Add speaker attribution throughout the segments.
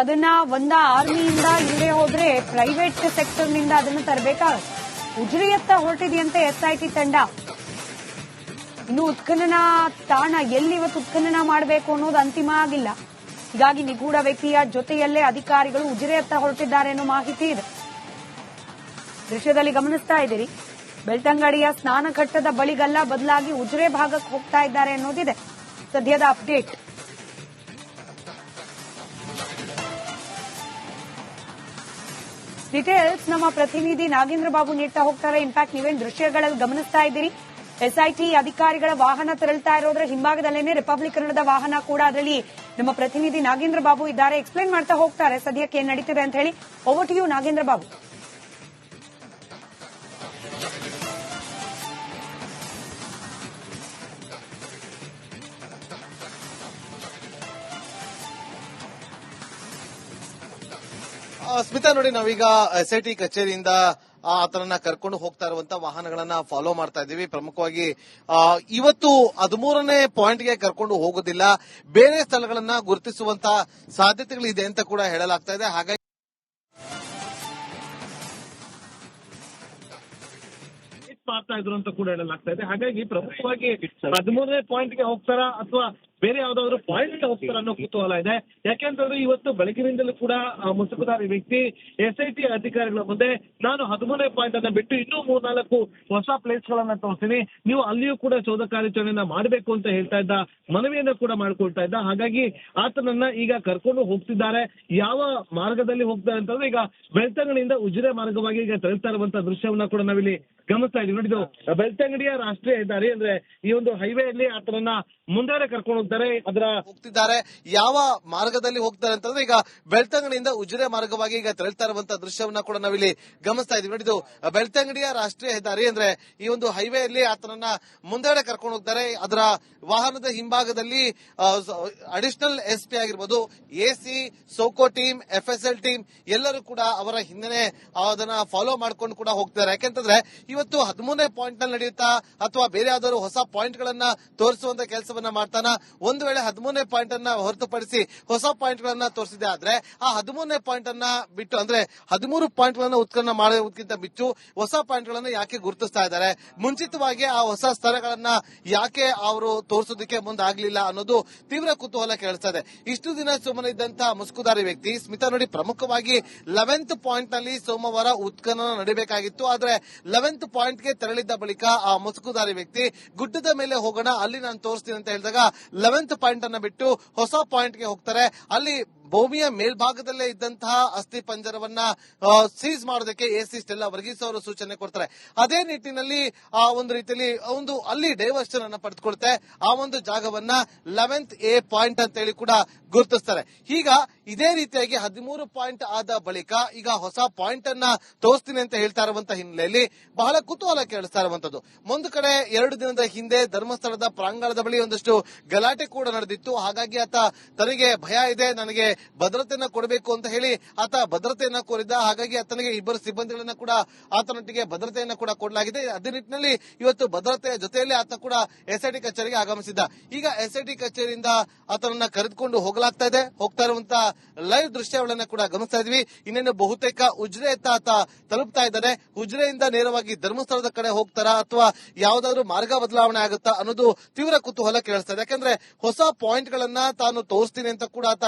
Speaker 1: ಅದನ್ನ ಒಂದ ಆರ್ಮಿಯಿಂದ ಇಲ್ಲದೆ ಹೋದ್ರೆ ಪ್ರೈವೇಟ್ ಸೆಕ್ಟರ್ನಿಂದ ಅದನ್ನ ತರಬೇಕಾಗುತ್ತೆ. ಉಜ್ರಿಯತ್ತ ಹೊರಟಿದೆಯಂತೆ ಎಸ್ಐಟಿ ತಂಡ. ಇನ್ನು ಉತ್ಖನನ ತಾಣ ಎಲ್ಲಿ ಇವತ್ತು ಉತ್ಖನನ ಮಾಡಬೇಕು ಅನ್ನೋದು ಅಂತಿಮ ಆಗಿಲ್ಲ. ಹೀಗಾಗಿ ನಿಗೂಢ ವ್ಯಕ್ತಿಯ ಜೊತೆಯಲ್ಲೇ ಅಧಿಕಾರಿಗಳು ಉಜಿರೆಯತ್ತ ಹೊರಟಿದ್ದಾರೆ ಅನ್ನೋ ಮಾಹಿತಿ ಇದೆ. ದೃಶ್ಯದಲ್ಲಿ ಗಮನಿಸ್ತಾ ಇದ್ದೀರಿ. ಬೆಳ್ತಂಗಡಿಯ ಸ್ನಾನಘಟ್ಟದ ಬಳಿಗಲ್ಲ ಬದಲಾಗಿ ಉಜಿರೆ ಭಾಗಕ್ಕೆ ಹೋಗ್ತಾ ಇದ್ದಾರೆ ಅನ್ನೋದಿದೆ. ಸದ್ಯದ ಅಪ್ಡೇಟ್ ಡೀಟೇಲ್ಸ್ ನಮ್ಮ ಪ್ರತಿನಿಧಿ ನಾಗೇಂದ್ರ ಬಾಬು ನೀಡ್ತಾ ಹೋಗ್ತಾರೆ. ಇನ್ಫ್ಯಾಕ್ಟ್ ನೀವೇನ್ ದೃಶ್ಯಗಳಲ್ಲಿ ಗಮನಿಸ್ತಾ ಇದ್ದೀರಿ? ಎಸ್ಐಟಿ ಅಧಿಕಾರಿಗಳ ವಾಹನ ತೆರಳ್ತಾ ಇರೋದ್ರ ಹಿಂಭಾಗದಲ್ಲೇನೆ ರಿಪಬ್ಲಿಕ್ ಕನ್ನಡದ ವಾಹನ ಕೂಡ ಅದರಲ್ಲಿ ನಮ್ಮ ಪ್ರತಿನಿಧಿ ನಾಗೇಂದ್ರ ಬಾಬು ಇದ್ದಾರೆ. ಎಕ್ಸ್ಪ್ಲೈನ್ ಮಾಡ್ತಾ ಹೋಗ್ತಾರೆ. ಸದ್ಯಕ್ಕೆ ಏನ್ ನಡೀತಿದೆ ಅಂತ ಹೇಳಿ. Over to you Nagendra Babu.
Speaker 2: Smitha ನೋಡಿ, ನಾವೀಗ ಎಸ್ ಐ ಟಿ ಕಚೇರಿಯಿಂದ ಆತನನ್ನ ಕರ್ಕೊಂಡು ಹೋಗ್ತಾ ಇರುವಂತ ವಾಹನಗಳನ್ನ ಫಾಲೋ ಮಾಡ್ತಾ ಇದ್ದೀವಿ. ಪ್ರಮುಖವಾಗಿ ಇವತ್ತು ಹದಿಮೂರನೇ ಪಾಯಿಂಟ್ಗೆ ಕರ್ಕೊಂಡು ಹೋಗೋದಿಲ್ಲ. ಬೇರೆ ಸ್ಥಳಗಳನ್ನ ಗುರುತಿಸುವಂತ ಸಾಧ್ಯತೆಗಳಿದೆ ಅಂತ ಕೂಡ ಹೇಳಲಾಗ್ತಾ ಇದೆ. ಹಾಗಾಗಿ
Speaker 3: ಮಾಡ್ತಾ ಇದ್ರು ಅಂತ ಕೂಡ ಹೇಳಲಾಗ್ತಾ ಇದೆ. ಹಾಗಾಗಿ ಪ್ರಮುಖವಾಗಿ ಹದಿಮೂರನೇ ಪಾಯಿಂಟ್ಗೆ ಹೋಗ್ತಾರಾ ಅಥವಾ ಬೇರೆ ಯಾವ್ದಾದ್ರು ಪಾಯಿಂಟ್ ಹೋಗ್ತಾರ ಅನ್ನೋ ಕುತೂಹಲ ಇದೆ. ಯಾಕೆಂತಂದ್ರೆ ಇವತ್ತು ಬೆಳಗಿನಿಂದಲೂ ಕೂಡ ಮುಸುಕುದಾರಿ ವ್ಯಕ್ತಿ ಎಸ್ ಐ ಟಿ ಅಧಿಕಾರಿಗಳ ಮುಂದೆ ನಾನು ಹದಿಮೂರನೇ ಪಾಯಿಂಟ್ ಅನ್ನ ಬಿಟ್ಟು ಇನ್ನೂ ಮೂರ್ನಾಲ್ಕು ಹೊಸ ಪ್ಲೇಸ್ ಗಳನ್ನ ತೋರಿಸ್ತೀನಿ. ನೀವು ಅಲ್ಲಿಯೂ ಕೂಡ ಶೋಧ ಕಾರ್ಯಾಚರಣೆಯನ್ನ ಮಾಡಬೇಕು ಅಂತ ಹೇಳ್ತಾ ಇದ್ದ, ಮನವಿಯನ್ನ ಕೂಡ ಮಾಡ್ಕೊಳ್ತಾ ಇದ್ದ. ಹಾಗಾಗಿ ಆತನನ್ನ ಈಗ ಕರ್ಕೊಂಡು ಹೋಗ್ತಿದ್ದಾರೆ. ಯಾವ ಮಾರ್ಗದಲ್ಲಿ ಹೋಗ್ತಾರೆ ಅಂತಂದ್ರೆ ಈಗ ಬೆಳ್ತಂಗಡಿಯಿಂದ ಉಜಿರೆ ಮಾರ್ಗವಾಗಿ ಈಗ ತೆರಳ್ತಾ ಇರುವಂತ ದೃಶ್ಯವನ್ನ ಕೂಡ ನಾವಿಲ್ಲಿ ಗಮನಿಸ್ತಾ ಇದೀವಿ ನೋಡಿದ್ದು ಬೆಳ್ತಂಗಡಿಯ ರಾಷ್ಟ್ರೀಯ ಹೆದ್ದಾರಿ ಅಂದ್ರೆ ಈ ಒಂದು ಹೈವೇ ಅಲ್ಲಿ ಆತನನ್ನ ಮುಂದೆ ಕರ್ಕೊಂಡು ಅದರ
Speaker 2: ಹೋಗ್ತಿದ್ದಾರೆ. ಯಾವ ಮಾರ್ಗದಲ್ಲಿ ಹೋಗ್ತಾರೆ ಅಂತಂದ್ರೆ ಈಗ ಬೆಳ್ತಂಗಡಿಯಿಂದ ಉಜಿರೆ ಮಾರ್ಗವಾಗಿ ಈಗ ತೆರಳ್ತಾ ಇರುವಂತಹ ದೃಶ್ಯವನ್ನ ಕೂಡ ನಾವಿಲ್ಲಿ ಗಮನಿಸ್ತಾ ಇದೀವಿ ನೋಡಿದ್ದು, ಬೆಳ್ತಂಗಡಿಯ ರಾಷ್ಟ್ರೀಯ ಹೆದ್ದಾರಿ ಅಂದ್ರೆ ಈ ಒಂದು ಹೈವೇಯಲ್ಲಿ ಆತನನ್ನ ಮುಂದೆಡೆ ಕರ್ಕೊಂಡು ಹೋಗ್ತಾರೆ. ಅದರ ವಾಹನದ ಹಿಂಭಾಗದಲ್ಲಿ ಅಡಿಷನಲ್ ಎಸ್ ಪಿ ಆಗಿರ್ಬೋದು AC SOCO team, F S L team ಎಲ್ಲರೂ ಕೂಡ ಅವರ ಹಿಂದೆ ಅದನ್ನ ಫಾಲೋ ಮಾಡ್ಕೊಂಡು ಕೂಡ ಹೋಗ್ತಾರೆ ಯಾಕೆಂತಂದ್ರೆ ಇವತ್ತು ಹದಿಮೂರನೇ ಪಾಯಿಂಟ್ನಲ್ಲಿ ನಡೆಯುತ್ತಾ ಅಥವಾ ಬೇರೆ ಯಾವ್ದಾದ್ರು ಹೊಸ ಪಾಯಿಂಟ್ ಗಳನ್ನ ತೋರಿಸುವಂತ ಕೆಲಸವನ್ನ ಮಾಡ್ತಾನ ಒಂದು ವೇಳೆ ಹದಿಮೂರನೇ ಪಾಯಿಂಟ್ ಅನ್ನ ಹೊರತುಪಡಿಸಿ ಹೊಸ ಪಾಯಿಂಟ್ ಗಳನ್ನ ತೋರಿಸಿದೆ ಆದ್ರೆ ಆ ಹದಿಮೂರನೇ ಪಾಯಿಂಟ್ ಅನ್ನ ಬಿಟ್ಟು, ಅಂದ್ರೆ ಹದಿಮೂರು ಪಾಯಿಂಟ್ ಗಳನ್ನ ಉತ್ಖನನ ಮಾಡೋದಕ್ಕಿಂತ ಬಿಟ್ಟು ಹೊಸ ಪಾಯಿಂಟ್ ಗಳನ್ನ ಯಾಕೆ ಗುರುತಿಸ್ತಾ ಇದ್ದಾರೆ? ಮುಂಚಿತವಾಗಿ ಆ ಹೊಸ ಸ್ಥಳಗಳನ್ನ ಯಾಕೆ ಅವರು ತೋರಿಸೋದಕ್ಕೆ ಮುಂದಾಗ್ಲಿಲ್ಲ ಅನ್ನೋದು ತೀವ್ರ ಕುತೂಹಲ ಕೇಳಿಸ್ತಾ ಇಷ್ಟು ದಿನ ಸುಮ್ಮನೆ ಇದ್ದಂತಹ ಮುಸ್ಕುದಾರಿ ವ್ಯಕ್ತಿ ಸ್ಮಿತಾ ನೋಡಿ ಪ್ರಮುಖವಾಗಿ ಲೆವೆಂತ್ ಪಾಯಿಂಟ್ನಲ್ಲಿ ಸೋಮವಾರ ಉತ್ಖನನ ನಡೆಯಬೇಕಾಗಿತ್ತು ಆದ್ರೆ ಲೆವೆಂತ್ ಪಾಯಿಂಟ್ಗೆ ತೆರಳಿದ್ದ ಬಳಿಕ ಆ ಮುಸುಕುದಾರಿ ವ್ಯಕ್ತಿ ಗುಡ್ಡದ ಮೇಲೆ ಹೋಗೋಣ, ಅಲ್ಲಿ ನಾನು ತೋರಿಸ್ತೀನಿ ಅಂತ ಹೇಳಿದಾಗ ಲೆವೆಂತ್ ಪಾಯಿಂಟ್ ಅನ್ನ ಬಿಟ್ಟು ಹೊಸ ಪಾಯಿಂಟ್ಗೆ ಹೋಗ್ತಾರೆ. ಅಲ್ಲಿ ಭೂಮಿಯ ಮೇಲ್ಭಾಗದಲ್ಲೇ ಇದ್ದಂತಹ ಅಸ್ಥಿ ಪಂಜರವನ್ನ ಸೀಸ್ ಮಾಡೋದಕ್ಕೆ ಎಸಿ ಸ್ಟೆಲ್ಲ ವರ್ಗೀಸ್ ಅವರು ಸೂಚನೆ ಕೊಡ್ತಾರೆ. ಅದೇ ನಿಟ್ಟಿನಲ್ಲಿ, ಆ, ಒಂದು ರೀತಿಯಲ್ಲಿ, ಒಂದು ಅಲ್ಲಿ ಡೈವರ್ಷನ್ ಅನ್ನ ಪಡೆದುಕೊಳ್ಳುತ್ತೆ ಆ ಒಂದು ಜಾಗವನ್ನ ಲೆವೆಂತ್ ಎ ಪಾಯಿಂಟ್ ಅಂತ ಹೇಳಿ ಕೂಡ ಗುರುತಿಸ್ತಾರೆ. ಈಗ ಇದೇ ರೀತಿಯಾಗಿ ಹದಿಮೂರು ಪಾಯಿಂಟ್ ಆದ ಬಳಿಕ ಈಗ ಹೊಸ ಪಾಯಿಂಟ್ ಅನ್ನ ತೋರಿಸ್ತೀನಿ ಅಂತ ಹೇಳ್ತಾ ಇರುವಂತಹ ಹಿನ್ನೆಲೆಯಲ್ಲಿ ಬಹಳ ಕುತೂಹಲ ಕೇಳಿಸ್ತಾ ಇರುವಂತದ್ದು. ಒಂದು ಕಡೆ ಎರಡು ದಿನದ ಹಿಂದೆ ಧರ್ಮಸ್ಥಳದ ಪ್ರಾಂಗಣದ ಬಳಿ ಒಂದಷ್ಟು ಗಲಾಟೆ ಕೂಡ ನಡೆದಿತ್ತು. ಹಾಗಾಗಿ ಆತ ತನಗೆ ಭಯ ಇದೆ, ನನಗೆ ಭದ್ರತೆಯನ್ನ ಕೊಡಬೇಕು ಅಂತ ಹೇಳಿ ಆತ ಭದ್ರತೆಯನ್ನ ಕೋರಿದ್ದ. ಹಾಗಾಗಿ ಆತನಿಗೆ ಇಬ್ಬರು ಸಿಬ್ಬಂದಿಗಳನ್ನ ಕೂಡ ಆತನೊಟ್ಟಿಗೆ ಭದ್ರತೆಯನ್ನ ಕೂಡ ಕೊಡಲಾಗಿದೆ. ಅದೇ ನಿಟ್ಟಿನಲ್ಲಿ ಇವತ್ತು ಭದ್ರತೆಯ ಜೊತೆಯಲ್ಲಿ ಆತ ಕೂಡ ಎಸ್ಐಟಿ ಕಚೇರಿಗೆ ಆಗಮಿಸಿದ್ದ. ಈಗ ಎಸ್ಐಟಿ ಕಚೇರಿಯಿಂದ ಆತನನ್ನ ಕರೆದುಕೊಂಡು ಹೋಗಲಾಗ್ತಾ ಇದೆ. ಹೋಗ್ತಾ ಇರುವಂತ ಲೈವ್ ದೃಶ್ಯಗಳನ್ನ ಕೂಡ ಗಮನಿಸ್ತಾ ಇದ್ವಿ. ಇನ್ನೇನು ಬಹುತೇಕ ಉಜ್ರೆ ಅಂತ ಆತ ತಲುಪ್ತಾ ಇದ್ದಾನೆ. ಉಜ್ರೆಯಿಂದ ನೇರವಾಗಿ ಧರ್ಮಸ್ಥಳದ ಕಡೆ ಹೋಗ್ತಾರಾ ಅಥವಾ ಯಾವ್ದಾದ್ರು ಮಾರ್ಗ ಬದಲಾವಣೆ ಆಗುತ್ತಾ ಅನ್ನೋದು ತೀವ್ರ ಕುತೂಹಲ ಕೇಳಿಸ್ತಾ ಇದೆ. ಯಾಕಂದ್ರೆ ಹೊಸ ಪಾಯಿಂಟ್ ಗಳನ್ನ ತಾನು ತೋರಿಸ್ತೀನಿ ಅಂತ ಕೂಡ ಆತ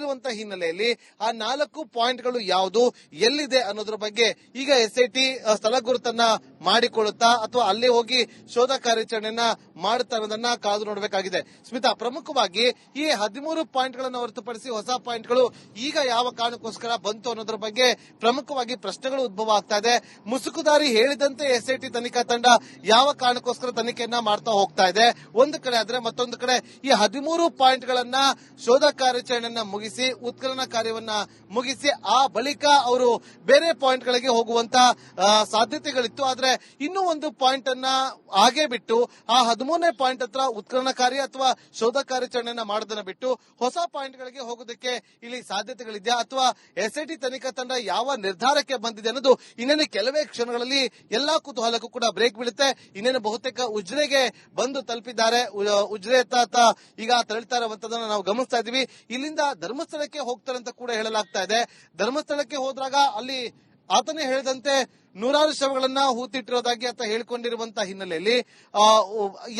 Speaker 2: ಹೇಳಿರುವಂತ ಹಿನ್ನೆಲೆಯಲ್ಲಿ ಆ ನಾಲ್ಕು ಪಾಯಿಂಟ್ಗಳು ಯಾವುದು, ಎಲ್ಲಿದೆ ಅನ್ನೋದ್ರ ಬಗ್ಗೆ ಈಗ ಎಸ್ ಐ ಟಿ ಸ್ಥಳ ಗುರುತನ್ನ ಮಾಡಿಕೊಳ್ಳುತ್ತಾ ಅಥವಾ ಅಲ್ಲಿ ಹೋಗಿ ಶೋಧ ಕಾರ್ಯಾಚರಣೆಯನ್ನ ಮಾಡುತ್ತಾ ಅನ್ನೋದನ್ನ ಕಾದು ನೋಡಬೇಕಾಗಿದೆ. ಸ್ಮಿತಾ, ಪ್ರಮುಖವಾಗಿ ಈ ಹದಿಮೂರು ಪಾಯಿಂಟ್ ಗಳನ್ನ ಹೊರತುಪಡಿಸಿ ಹೊಸ ಪಾಯಿಂಟ್ಗಳು ಈಗ ಯಾವ ಕಾರಣಕ್ಕೋಸ್ಕರ ಬಂತು ಅನ್ನೋದ್ರ ಬಗ್ಗೆ ಪ್ರಮುಖವಾಗಿ ಪ್ರಶ್ನೆಗಳು ಉದ್ಭವ ಆಗ್ತಾ ಇದೆ. ಮುಸುಕುದಾರಿ ಹೇಳಿದಂತೆ ಎಸ್ ಐ ಟಿ ತನಿಖಾ ತಂಡ ಯಾವ ಕಾರಣಕ್ಕೋಸ್ಕರ ತನಿಖೆಯನ್ನ ಮಾಡ್ತಾ ಹೋಗ್ತಾ ಇದೆ. ಒಂದು ಕಡೆ ಆದ್ರೆ ಮತ್ತೊಂದು ಕಡೆ ಈ ಹದಿಮೂರು ಪಾಯಿಂಟ್ ಗಳನ್ನ ಶೋಧ ಕಾರ್ಯಾಚರಣೆಯನ್ನ ಮುಗಿಸಿ ಉತ್ಖನನ ಕಾರ್ಯವನ್ನ ಮುಗಿಸಿ ಆ ಬಳಿಕ ಅವರು ಬೇರೆ ಪಾಯಿಂಟ್ ಗಳಿಗೆ ಹೋಗುವಂತ ಸಾಧ್ಯತೆಗಳಿತ್ತು. ಆದ್ರೆ ಇನ್ನೂ ಒಂದು ಪಾಯಿಂಟ್ ಅನ್ನ ಹಾಗೆ ಬಿಟ್ಟು, ಆ ಹದಿಮೂರನೇ ಪಾಯಿಂಟ್ ಹತ್ರ ಉತ್ಖನನ ಕಾರ್ಯ ಅಥವಾ ಶೋಧ ಕಾರ್ಯಾಚರಣೆಯನ್ನ ಮಾಡೋದನ್ನ ಬಿಟ್ಟು ಹೊಸ ಪಾಯಿಂಟ್ ಗಳಿಗೆ ಹೋಗೋದಕ್ಕೆ ಇಲ್ಲಿ ಸಾಧ್ಯತೆಗಳಿದೆಯಾ? ಅಥವಾ ಎಸ್ಐಟಿ ತನಿಖಾ ತಂಡ ಯಾವ ನಿರ್ಧಾರಕ್ಕೆ ಬಂದಿದೆ ಅನ್ನೋದು ಇನ್ನೇನು ಕೆಲವೇ ಕ್ಷಣಗಳಲ್ಲಿ ಎಲ್ಲಾ ಕುತೂಹಲಕ್ಕೂ ಕೂಡ ಬ್ರೇಕ್ ಬೀಳುತ್ತೆ. ಇನ್ನೇನು ಬಹುತೇಕ ಉಜ್ರೆಗೆ ಬಂದು ತಲುಪಿದ್ದಾರೆ. ಉಜ್ರೆ ಈಗ ತೆರಳ್ತಾ ಇರುವಂತದನ್ನ ನಾವು ಗಮನಿಸ್ತಾ ಇದೀವಿ ಇಲ್ಲಿಂದ ಧರ್ಮ ಧರ್ಮಸ್ಥಳಕ್ಕೆ ಹೋಗ್ತಾರೆ ಅಂತ ಕೂಡ ಹೇಳಲಾಗ್ತಾ ಇದೆ. ಧರ್ಮಸ್ಥಳಕ್ಕೆ ಹೋದಾಗ ಅಲ್ಲಿ ಆತನೇ ಹೇಳಿದಂತೆ ನೂರಾರು ಶವಗಳನ್ನ ಹೂತಿಟ್ಟಿರೋದಾಗಿ ಅಂತ ಹೇಳ್ಕೊಂಡಿರುವಂತ ಹಿನ್ನೆಲೆಯಲ್ಲಿ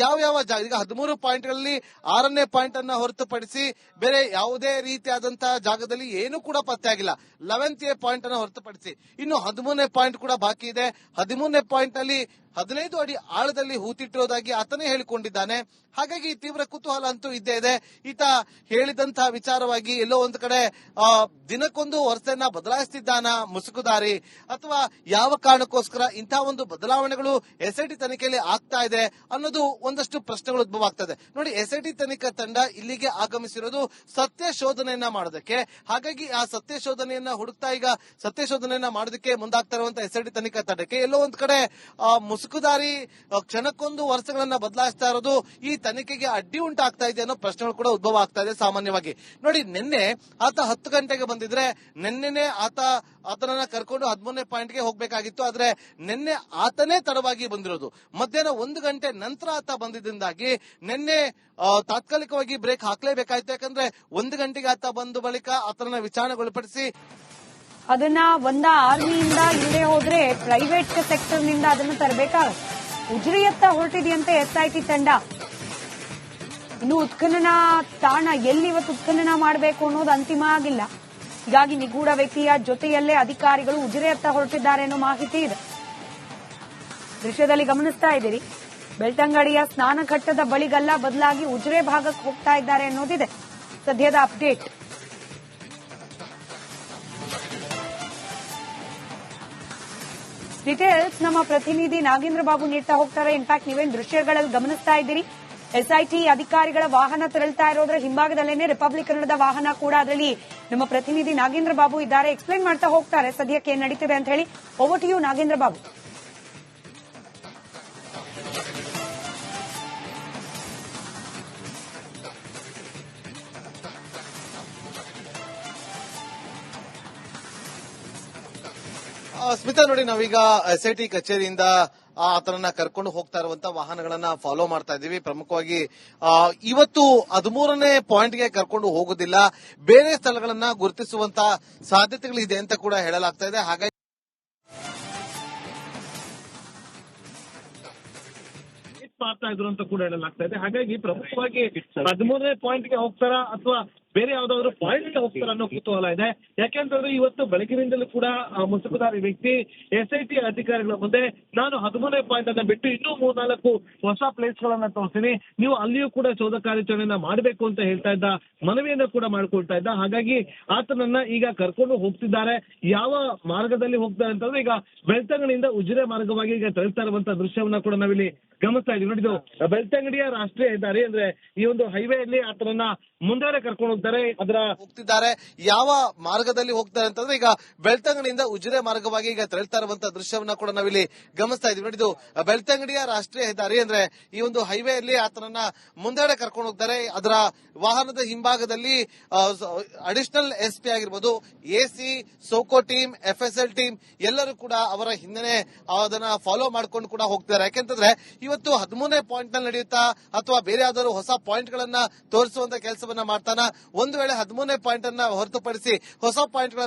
Speaker 2: ಯಾವ ಯಾವ ಜಾಗ ಈಗ ಹದಿಮೂರು ಪಾಯಿಂಟ್ಗಳಲ್ಲಿ ಆರನೇ ಪಾಯಿಂಟ್ ಅನ್ನ ಹೊರತುಪಡಿಸಿ ಬೇರೆ ಯಾವುದೇ ರೀತಿಯಾದಂತಹ ಜಾಗದಲ್ಲಿ ಏನು ಕೂಡ ಪತ್ತೆ ಆಗಿಲ್ಲ. ಲೆವೆಂತ್ ಎ ಪಾಯಿಂಟ್ ಅನ್ನ ಹೊರತುಪಡಿಸಿ ಇನ್ನು ಹದಿಮೂರನೇ ಪಾಯಿಂಟ್ ಕೂಡ ಬಾಕಿ ಇದೆ. ಹದಿಮೂರನೇ ಪಾಯಿಂಟ್ ಅಲ್ಲಿ ಹದಿನೈದು ಅಡಿ ಆಳದಲ್ಲಿ ಹೂತಿಟ್ಟಿರೋದಾಗಿ ಆತನೇ ಹೇಳಿಕೊಂಡಿದ್ದಾನೆ. ಹಾಗಾಗಿ ತೀವ್ರ ಕುತೂಹಲ ಅಂತೂ ಇದ್ದೇ ಇದೆ. ಈತ ಹೇಳಿದಂತಹ ವಿಚಾರವಾಗಿ ಎಲ್ಲೋ ಒಂದು ಕಡೆ ದಿನಕ್ಕೊಂದು ವರ್ಷನ ಬದಲಾಯಿಸ್ತಿದ್ದಾನ, ಮುಸುಕುದಾರಿ, ಅಥವಾ ಯಾವ ಕಾರಣಕ್ಕೋಸ್ಕರ ಇಂತಹ ಒಂದು ಬದಲಾವಣೆಗಳು ಎಸ್ಐಟಿ ತನಿಖೆಯಲ್ಲಿ ಆಗ್ತಾ ಇದೆ ಅನ್ನೋದು ಒಂದಷ್ಟು ಪ್ರಶ್ನೆಗಳು ಉದ್ಭವ ಆಗ್ತದೆ. ನೋಡಿ, ಎಸ್ಐಟಿ ತನಿಖಾ ತಂಡ ಇಲ್ಲಿಗೆ ಆಗಮಿಸಿರೋದು ಸತ್ಯ ಶೋಧನೆಯನ್ನ ಮಾಡೋದಕ್ಕೆ. ಹಾಗಾಗಿ ಆ ಸತ್ಯ ಶೋಧನೆಯನ್ನ ಹುಡುಕ್ತಾ ಈಗ ಸತ್ಯ ಶೋಧನೆಯನ್ನ ಮಾಡೋದಕ್ಕೆ ಮುಂದಾಗ್ತಾ ಇರುವಂತಹ ಎಸ್ಐಟಿ ತನಿಖಾ ತಂಡಕ್ಕೆ ಎಲ್ಲೋ ಒಂದ್ ಕಡೆ ಮುಸುಕುದಾರಿ ಕ್ಷಣಕ್ಕೊಂದು ವರ್ಷಗಳನ್ನ ಬದಲಾಯಿಸ್ತಾ ಇರೋದು ಈ ತನಿಖೆಗೆ ಅಡ್ಡಿ ಉಂಟಾಗ್ತಾ ಇದೆ ಅನ್ನೋ ಪ್ರಶ್ನೆಗಳು ಕೂಡ ಉದ್ಭವ ಆಗ್ತಾ ಇದೆ ಸಾಮಾನ್ಯವಾಗಿ. ನೋಡಿ, ನಿನ್ನೆ ಆತ ಹತ್ತು ಗಂಟೆಗೆ ಬಂದಿದ್ರೆ ನಿನ್ನೆನೆ ಆತ ಆತನನ್ನ ಕರ್ಕೊಂಡು ಹದಿಮೂರನೇ ಪಾಯಿಂಟ್ಗೆ ಹೋಗ್ಬೇಕಾಗಿತ್ತು. ಆದ್ರೆ ನಿನ್ನೆ ಆತನೇ ತಡವಾಗಿ ಬಂದಿರೋದು. ಮಧ್ಯಾಹ್ನ ಒಂದು ಗಂಟೆ ನಂತರ ಆತ ಬಂದಿದ್ದರಿಂದಾಗಿ ನಿನ್ನೆ ತಾತ್ಕಾಲಿಕವಾಗಿ ಬ್ರೇಕ್ ಹಾಕ್ಲೇಬೇಕಾಯ್ತು. ಯಾಕಂದ್ರೆ ಒಂದು ಗಂಟೆಗೆ ಆತ ಬಂದ ಬಳಿಕ ಆತನನ್ನ ವಿಚಾರಣೆಗೊಳಪಡಿಸಿ
Speaker 1: ಅದನ್ನ ಒಂದ ಆರ್ಮಿಯಿಂದ ಹಿಂದೆ ಹೋದ್ರೆ ಪ್ರೈವೇಟ್ ಸೆಕ್ಟರ್ನಿಂದ ಅದನ್ನು ತರಬೇಕಾಗುತ್ತೆ. ಉಜ್ರಿಯತ್ತ ಹೊರಟಿದೆಯಂತೆ ಎಸ್ಐಟಿ ತಂಡ. ಇನ್ನು ಉತ್ಖನನ ತಾಣ ಎಲ್ಲಿ ಇವತ್ತು ಉತ್ಖನನ ಮಾಡಬೇಕು ಅನ್ನೋದು ಅಂತಿಮ ಆಗಿಲ್ಲ. ಹೀಗಾಗಿ ನಿಗೂಢ ವ್ಯಕ್ತಿಯ ಜೊತೆಯಲ್ಲೇ ಅಧಿಕಾರಿಗಳು ಉಜಿರೆಯತ್ತ ಹೊರಟಿದ್ದಾರೆ ಎನ್ನುವ ಮಾಹಿತಿ ಇದೆ. ದೃಶ್ಯದಲ್ಲಿ ಗಮನಿಸ್ತಾ ಇದ್ದೀರಿ. ಬೆಳ್ತಂಗಡಿಯ ಸ್ನಾನಘಟ್ಟದ ಬಳಿಗಲ್ಲ ಬದಲಾಗಿ ಉಜಿರೆ ಭಾಗಕ್ಕೆ ಹೋಗ್ತಾ ಇದ್ದಾರೆ ಅನ್ನೋದಿದೆ ಸದ್ಯದ ಅಪ್ಡೇಟ್. ಡಿಟೇಲ್ಸ್ ನಮ್ಮ ಪ್ರತಿನಿಧಿ ನಾಗೇಂದ್ರ ಬಾಬು ನೀಡ್ತಾ ಹೋಗ್ತಾರೆ. ಇನ್ಫ್ಯಾಕ್ಟ್ ನೀವೇನ್ ದೃಶ್ಯಗಳಲ್ಲಿ ಗಮನಿಸ್ತಾ ಇದ್ದೀರಿ. ಎಸ್ಐಟಿ ಅಧಿಕಾರಿಗಳ ವಾಹನ ತೆರಳ್ತಾ ಇರೋದ್ರ ಹಿಂಭಾಗದಲ್ಲೇನೆ ರಿಪಬ್ಲಿಕ್ ಕನ್ನಡದ ವಾಹನ ಕೂಡ ಅದರಲ್ಲಿ ನಮ್ಮ ಪ್ರತಿನಿಧಿ ನಾಗೇಂದ್ರ ಬಾಬು ಇದ್ದಾರೆ. ಎಕ್ಸ್ಪ್ಲೈನ್ ಮಾಡ್ತಾ ಹೋಗ್ತಾರೆ. ಸದ್ಯಕ್ಕೆ ಏನ್ ನಡೀತಿದೆ ಅಂತ ಹೇಳಿ. Over to you Nagendra Babu.
Speaker 2: Smitha, ನೋಡಿ, ನಾವೀಗ ಎಸ್ಐಟಿ ಕಚೇರಿಯಿಂದ ಆತನನ್ನ ಕರ್ಕೊಂಡು ಹೋಗ್ತಾ ಇರುವಂತ ವಾಹನಗಳನ್ನ ಫಾಲೋ ಮಾಡ್ತಾ ಇದ್ದೀವಿ. ಪ್ರಮುಖವಾಗಿ ಇವತ್ತು ಹದಿಮೂರನೇ ಪಾಯಿಂಟ್ಗೆ ಕರ್ಕೊಂಡು ಹೋಗೋದಿಲ್ಲ. ಬೇರೆ ಸ್ಥಳಗಳನ್ನ ಗುರುತಿಸುವಂತ ಸಾಧ್ಯತೆಗಳಿದೆ ಅಂತ ಕೂಡ ಹೇಳಲಾಗ್ತಾ ಇದೆ. ಹಾಗಾಗಿ
Speaker 3: ಮಾಡ್ತಾ ಇದ್ರು ಅಂತ ಕೂಡ ಹೇಳಲಾಗ್ತಾ ಇದೆ. ಹಾಗಾಗಿ ಪ್ರಮುಖವಾಗಿ ಹದಿಮೂರನೇ ಪಾಯಿಂಟ್ಗೆ ಹೋಗ್ತಾರಾ ಅಥವಾ ಬೇರೆ ಯಾವ್ದಾದ್ರು ಪಾಯಿಂಟ್ ಹೋಗ್ತಾರ ಅನ್ನೋ ಕುತೂಹಲ ಇದೆ. ಯಾಕೆಂತಂದ್ರೆ ಇವತ್ತು ಬೆಳಗಿನಿಂದಲೂ ಕೂಡ ಮುಸುಕುದಾರಿ ವ್ಯಕ್ತಿ ಎಸ್ ಐ ಟಿ ಅಧಿಕಾರಿಗಳ ಮುಂದೆ ನಾನು ಹದಿಮೂರನೇ ಪಾಯಿಂಟ್ ಅನ್ನ ಬಿಟ್ಟು ಇನ್ನೂ ಮೂರ್ನಾಲ್ಕು ಹೊಸ ಪ್ಲೇಸ್ ಗಳನ್ನ ತೋರಿಸ್ತೀನಿ. ನೀವು ಅಲ್ಲಿಯೂ ಕೂಡ ಶೋಧ ಕಾರ್ಯಾಚರಣೆಯನ್ನ ಮಾಡಬೇಕು ಅಂತ ಹೇಳ್ತಾ ಇದ್ದ, ಮನವಿಯನ್ನ ಕೂಡ ಮಾಡ್ಕೊಳ್ತಾ ಇದ್ದ. ಹಾಗಾಗಿ ಆತನನ್ನ ಈಗ ಕರ್ಕೊಂಡು ಹೋಗ್ತಿದ್ದಾರೆ. ಯಾವ ಮಾರ್ಗದಲ್ಲಿ ಹೋಗ್ತಾರೆ ಅಂತಂದ್ರೆ ಈಗ ಬೆಳ್ತಂಗಡಿಯಿಂದ ಉಜಿರೆ ಮಾರ್ಗವಾಗಿ ಈಗ ತೆರಳ್ತಾ ಇರುವಂತ ದೃಶ್ಯವನ್ನ ಕೂಡ ನಾವಿಲ್ಲಿ ಗಮನಿಸ್ತಾ ಇದೀವಿ ನೋಡಿದ್ದು ಬೆಳ್ತಂಗಡಿಯ ರಾಷ್ಟ್ರೀಯ ಹೆದ್ದಾರಿ ಅಂದ್ರೆ ಈ ಒಂದು ಹೈವೇ ಅಲ್ಲಿ ಆತನನ್ನ ಮುಂದೆ ಕರ್ಕೊಂಡು ಹೋಗ್ತಾರೆ, ಅದರ
Speaker 2: ಹೋಗ್ತಿದ್ದಾರೆ. ಯಾವ ಮಾರ್ಗದಲ್ಲಿ ಹೋಗ್ತಾರೆ ಅಂತಂದ್ರೆ ಈಗ ಬೆಳ್ತಂಗಡಿಯಿಂದ ಉಜಿರೆ ಮಾರ್ಗವಾಗಿ ಈಗ ತೆರಳ್ತಾ ಇರುವಂತಹ ದೃಶ್ಯವನ್ನ ಕೂಡ ನಾವಿಲ್ಲಿ ಗಮನಿಸ್ತಾ ಇದೀವಿ ನೋಡಿದ್ದು, ಬೆಳ್ತಂಗಡಿಯ ರಾಷ್ಟ್ರೀಯ ಹೆದ್ದಾರಿ ಅಂದ್ರೆ ಈ ಒಂದು ಹೈವೇಯಲ್ಲಿ ಆತನನ್ನ ಮುಂದೆಡೆ ಕರ್ಕೊಂಡು ಹೋಗ್ತಾರೆ. ಅದರ ವಾಹನದ ಹಿಂಭಾಗದಲ್ಲಿ ಅಡಿಷನಲ್ ಎಸ್ ಪಿ ಆಗಿರ್ಬೋದು AC SOCO team, F S L team ಎಲ್ಲರೂ ಕೂಡ ಅವರ ಹಿಂದೆ ಅದನ್ನ ಫಾಲೋ ಮಾಡ್ಕೊಂಡು ಕೂಡ ಹೋಗ್ತಾರೆ ಯಾಕೆಂತಂದ್ರೆ ಇವತ್ತು ಹದಿಮೂರನೇ ಪಾಯಿಂಟ್ನಲ್ಲಿ ನಡೆಯುತ್ತಾ ಅಥವಾ ಬೇರೆ ಯಾವ್ದಾದ್ರು ಹೊಸ ಪಾಯಿಂಟ್ ಗಳನ್ನ ತೋರಿಸುವಂತ ಕೆಲಸವನ್ನ ಮಾಡ್ತಾನ ಒಂದು ವೇಳೆ ಹದಿಮೂರನೇ ಪಾಯಿಂಟ್ ಅನ್ನ ಹೊರತುಪಡಿಸಿ ಹೊಸ ಪಾಯಿಂಟ್